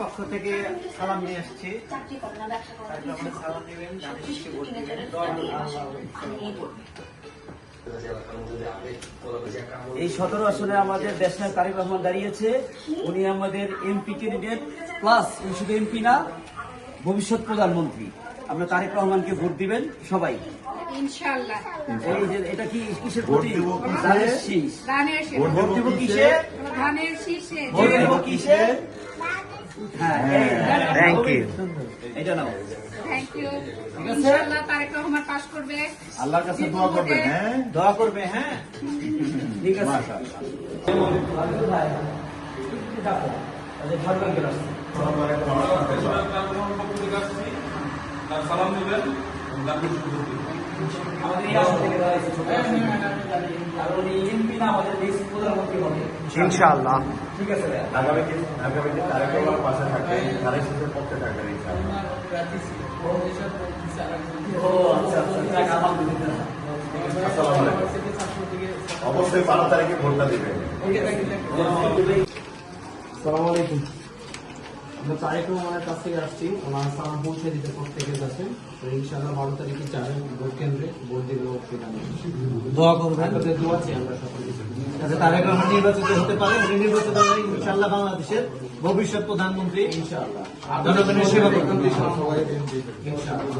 পক্ষ থেকে সালাম নিয়ে আসছি। না ব্যবসা করে সালাম নেবেন জানিস এই সতেরো আসনে আমাদের দেশের তারিক রহমান দাঁড়িয়েছে। উনি আমাদের এমপি ক্যান্ডিডেট প্লাস উনি শুধু এমপি না ভবিষ্যৎ প্রধানমন্ত্রী। আপনার তারেক রহমানকে ভোট দিবেন সবাই। ইনশাআল্লাহ। এটা কি কিসের প্রতি ধানের শীষ। ধানের শীষ। ভোট দিব কিসে? ধানের শীষে। ভোট দিব কিসে? হ্যাঁ Thank এটা নাও। থ্যাংক ইউ ইনশাআল্লাহ তারেক রহমান পাস করবে। আল্লাহর কাছে দোয়া করবেন হ্যাঁ? দোয়া করবে হ্যাঁ। ঠিক আছে। সালাম দেবেন আমাদের ইনশাআল্লাহ। ঠিক আছে ভাইয়া। আগামীতে আগামীতে তারেক রহমান পাশে থাকবেন তারেক সাথে পক্ষে থাকবেন ইনশাআল্লাহ। ও আচ্ছা আচ্ছা। আসসালামু আলাইকুম। অবশ্যই বারো তারিখে ভোটটা দিবেন। সালাম আলাইকুম। আমরা তারেক রহমানের কাছ থেকে আসছি। ওনার সালাম পৌঁছে দিতে প্রত্যেকে যাচ্ছেন। তো ইনশাআল্লাহ বারো তারিখে যাবেন ভোট কেন্দ্রে। ভোট দিলে দোয়া করবেন। আপনাদের দোয়া চাই আমরা সকলে যাতে তারেক রহমান নির্বাচিত হতে পারে উনি নির্বাচিত হলে ইনশাআল্লাহ বাংলাদেশের ভবিষ্যৎ প্রধানমন্ত্রী ইনশাআল্লাহ। জনগণের সেবা করবেন। ইনশাআল্লাহ।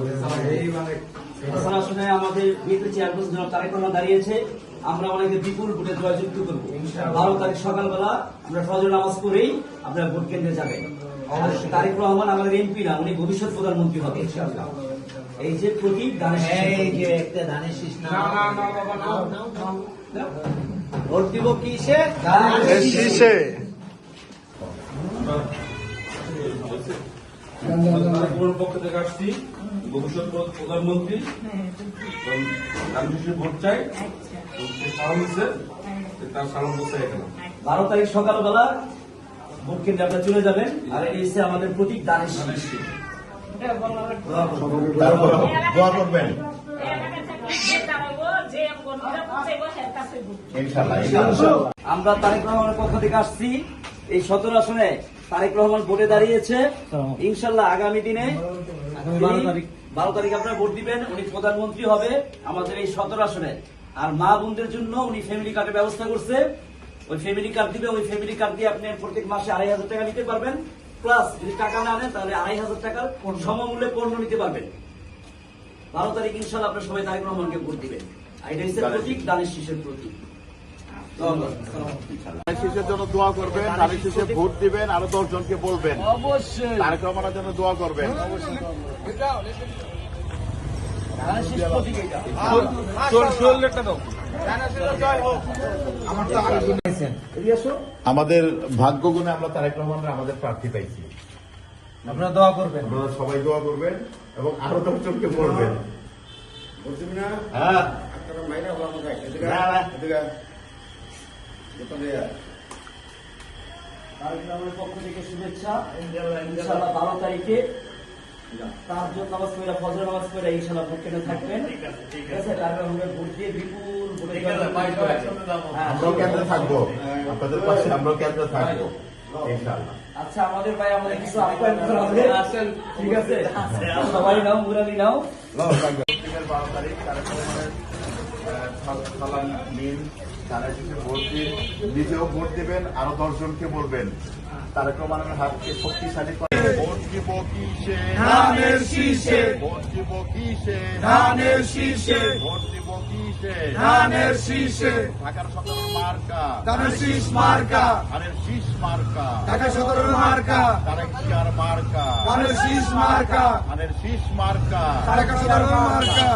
এখন আসলে আমাদের বিএনপি চেয়ারপারসন জনাব তারেক রহমান দাঁড়িয়েছে। আমরা অনেকে বিপুল ভোটে জয়যুক্ত করব। বারো তারিখ সকালবেলা আমরা ফজর নামাজ পড়েই আপনারা ভোট কেন্দ্রে যাবেন। তারেক রহমান আমাদের এমপি না উনি ভবিষ্যৎ প্রধানমন্ত্রী হবে এই যে প্রতীক এই যে একটা ধানের শীষ না ভোট দিব কিসে? ধানের শীষে। পক্ষ থেকে আসছি? ভবিষ্যৎ প্রধানমন্ত্রী? আমি ভোট চাই। সালাম দিচ্ছে তার সালাম বসে এখানে। বারো তারিখ সকালবেলা কেন্দ্রে আপনারা চলে যাবেন আর এই হচ্ছে আমাদের প্রতীক দোয়া করবেন। আমরা তারেক রহমানের পক্ষ থেকে আসছি। এই সতেরো আসনে তারেক রহমান ভোটে দাঁড়িয়েছে। ইনশাল্লাহ আগামী দিনে আগামী 12 তিনি- তারিখ। বারো তারিখ আপনারা ভোট দিবেন উনি প্রধানমন্ত্রী হবে আমাদের এই সতেরো আসনে। আর মা বোনদের জন্য উনি ফ্যামিলি কার্ডের ব্যবস্থা করছে। ওই ফ্যামিলি কার্ড দিবে ওই ফ্যামিলি কার্ড দিয়ে আপনি প্রত্যেক মাসে আড়াই হাজার টাকা নিতে পারবেন। প্লাস যদি টাকা না নেন তাহলে আড়াই হাজার টাকার সমমূল্যে পণ্য নিতে পারবেন। বারো তারিখ ইনশাল্লাহ আপনার সবাই তারেক রহমানকে ভোট দিবেন। এটা হচ্ছে প্রতীক দানের শীষের প্রতীক। শীষের জন্য দোয়া করবেন ধানের শীষে ভোট দিবেন আরও দশ জনকে বলবেন। অবশ্যই। তারেক রহমানের জন্য দোয়া করবেন। আমাদের ভাগ্য গুণে আমরা তারেক রহমানের আমাদের প্রার্থী পাইছি। আপনারা দোয়া করবেন। আপনারা সবাই দোয়া করবেন এবং আরও দশ জনকে বলবেন হ্যাঁ। তারেক রহমানের পক্ষ থেকে শুভেচ্ছা। ইনশাআল্লাহ বারো তারিখে তার জন্য নামাজ পড়ে ফজর নামাজ পড়ে ইনশাআল্লাহ ভোট কেন্দ্রে থাকবেন। ঠিক আছে তারেক রহমানের ভোট দিয়ে বিপুল ভোটে হ্যাঁ, আমরাও কেন্দ্রে থাকব। আপনাদের পাশে আমরাও কেন্দ্রে থাকব। ইনশাআল্লাহ। আচ্ছা আমাদের ভাই আমাদের কিছু আপ্যায়ন করা হবে ঠিক আছে সবাই নাও মুরালি নাও। বারো তারিখ তারেক রহমানের আহ, সালাম নিন তারা কিছু ভোট দিন নিজেও ভোট দেবেন আরও দশ জনকে বলবেন। তারেক রহমানের হাতকে শক্তিশালী দিব কিসে ধানের শীষে। দিব কিসে ধানের শীষে। দিব কিসে ধানের শীষে। ঢাকার সদর মার্কা। ধানের শীষ মার্কা। ধানের শীষ মার্কা। ঢাকা সদর মার্কা। তারেক জিয়ার মার্কা। ধানের শীষ মার্কা। ধানের শীষ মার্কা। ঢাকা সদর মার্কা।